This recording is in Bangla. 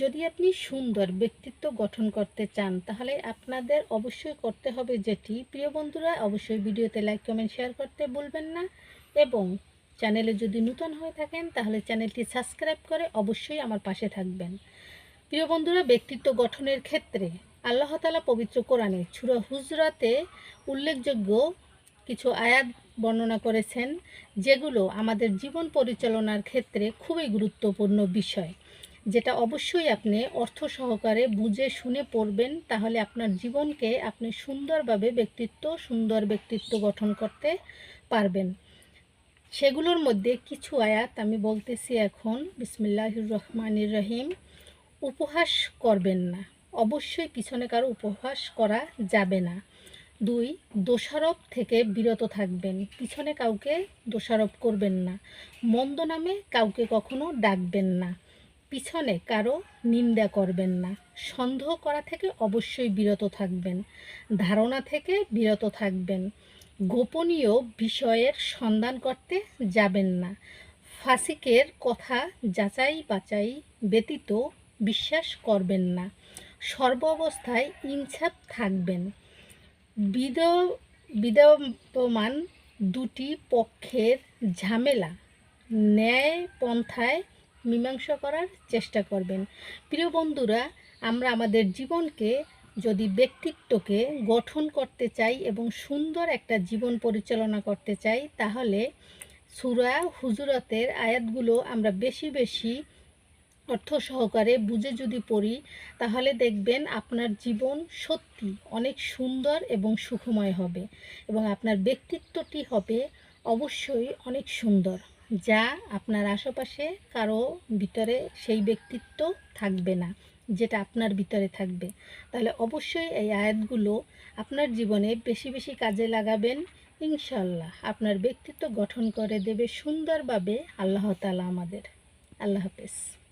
যদি আপনি সুন্দর ব্যক্তিত্ব গঠন করতে চান, তাহলে আপনাদের অবশ্যই করতে হবে যেটি। প্রিয় বন্ধুরা, অবশ্যই ভিডিওতে লাইক কমেন্ট শেয়ার করতে ভুলবেন না এবং চ্যানেলে যদি নূতন হয়ে থাকেন, তাহলে চ্যানেলটি সাবস্ক্রাইব করে অবশ্যই আমার পাশে থাকবেন। প্রিয় বন্ধুরা, ব্যক্তিত্ব গঠনের ক্ষেত্রে আল্লাহ তালা পবিত্র কোরআনে ছুরা হুজরাতে উল্লেখযোগ্য কিছু আয়াত বর্ণনা করেছেন, যেগুলো আমাদের জীবন পরিচালনার ক্ষেত্রে খুবই গুরুত্বপূর্ণ বিষয়। যেটা অবশ্যই আপনি অর্থ সহকারে বুঝে শুনে পড়বেন, তাহলে আপনার জীবনকে আপনি সুন্দরভাবে ব্যক্তিত্ব, সুন্দর ব্যক্তিত্ব গঠন করতে পারবেন। সেগুলোর মধ্যে কিছু আয়াত আমি বলতেছি এখন, বিসমিল্লাহির রহমানির রহিম, উপহাস করবেন না। অবশ্যই পিছনে কারও উপহাস করা যাবে না। দুই, দোষারোপ থেকে বিরত থাকবেন। পিছনে কাউকে দোষারোপ করবেন না। মন্দ নামে কাউকে কখনো ডাকবেন না। পিছনে কারও নিন্দা করবেন না। সন্দেহ করা থেকে অবশ্যই বিরত থাকবেন। ধারণা থেকে বিরত থাকবেন। গোপনীয় বিষয়ের সন্ধান করতে যাবেন না। ফাসিকের কথা যাচাই বাচাই ব্যতীত বিশ্বাস করবেন না। সর্ব অবস্থায় থাকবেন। বিদ বিদ্যমান দুটি পক্ষের ঝামেলা। ন্যায় পন্থায় মীমাংসা করার চেষ্টা করবেন। প্রিয় বন্ধুরা, আমরা আমাদের জীবনকে যদি ব্যক্তিত্বকে গঠন করতে চাই এবং সুন্দর একটা জীবন পরিচালনা করতে চাই, তাহলে সুরা হুজুরতের আয়াতগুলো আমরা বেশি বেশি অর্থ সহকারে বুঝে যদি পড়ি, তাহলে দেখবেন আপনার জীবন সত্যি অনেক সুন্দর এবং সুখময় হবে এবং আপনার ব্যক্তিত্বটি হবে অবশ্যই অনেক সুন্দর। যা আপনার আশেপাশে কারও ভিতরে সেই ব্যক্তিত্ব থাকবে না, যেটা আপনার ভিতরে থাকবে। তাহলে অবশ্যই এই আয়াতগুলো আপনার জীবনে বেশি বেশি কাজে লাগাবেন ইনশাল্লাহ আপনার ব্যক্তিত্ব গঠন করে দেবে সুন্দরভাবে, আল্লাহ তালা আমাদের। আল্লাহ হাফেজ।